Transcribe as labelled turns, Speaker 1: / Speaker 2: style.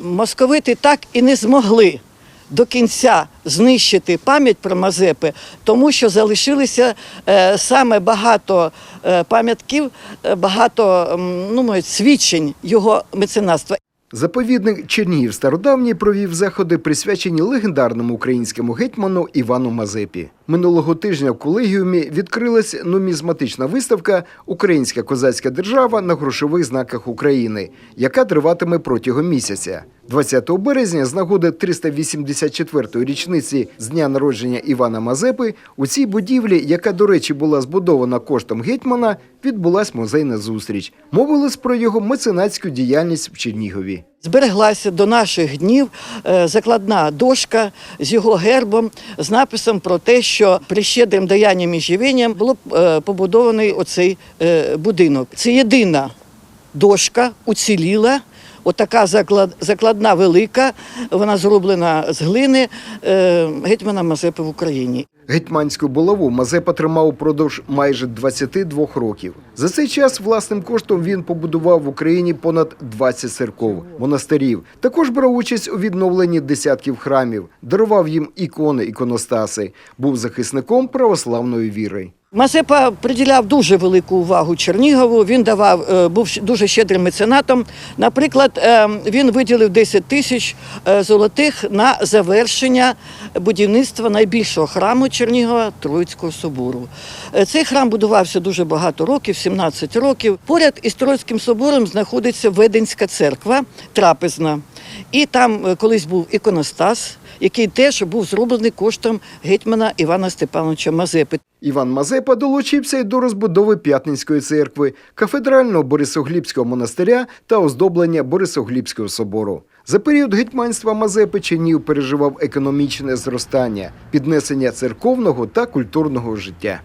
Speaker 1: Московити так і не змогли до кінця знищити пам'ять про Мазепи, тому що залишилися е, саме багато е, пам'ятків, е, багато ну, свідчень його меценатства.
Speaker 2: Заповідник Чернігів стародавній провів заходи, присвячені легендарному українському гетьману Івану Мазепі. Минулого тижня в колегіумі відкрилась нумізматична виставка Українська козацька держава на грошових знаках України, яка триватиме протягом місяця. 20 березня, з нагоди 384-ї річниці з дня народження Івана Мазепи, у цій будівлі, яка, до речі, була збудована коштом гетьмана, відбулась музейна зустріч. Мовилось про його меценатську діяльність в Чернігові.
Speaker 1: Збереглася до наших днів е, закладна дошка з його гербом, з написом про те, що при щедрим даянням і живінням було е, побудований оцей е, будинок. Це єдина дошка уціліла. Отака закладна велика, вона зроблена з глини гетьмана Мазепи в Україні.
Speaker 2: Гетьманську булаву Мазепа тримав упродовж майже 22 років. За цей час власним коштом він побудував в Україні понад 20 церков, монастирів. Також брав участь у відновленні десятків храмів, дарував їм ікони, іконостаси, був захисником православної віри.
Speaker 1: Мазепа приділяв дуже велику увагу Чернігову. Він давав, е, був дуже щедрим меценатом. Наприклад, е, він виділив 10 тисяч е, золотих на завершення будівництва найбільшого храму Чернігова Троїцького собору. Цей храм будувався дуже багато років, 17 років. Поряд із Троїцьким собором знаходиться Веденська церква, трапезна. І там е, колись був іконостас, який теж був зроблений коштом гетьмана Івана Степановича Мазепи.
Speaker 2: Іван Мазепа долучився й до розбудови П'ятницької церкви, кафедрального Борисоглібського монастиря та оздоблення Борисоглібського собору. За період гетьманства Мазепи Чернігів переживав економічне зростання, піднесення церковного та культурного життя.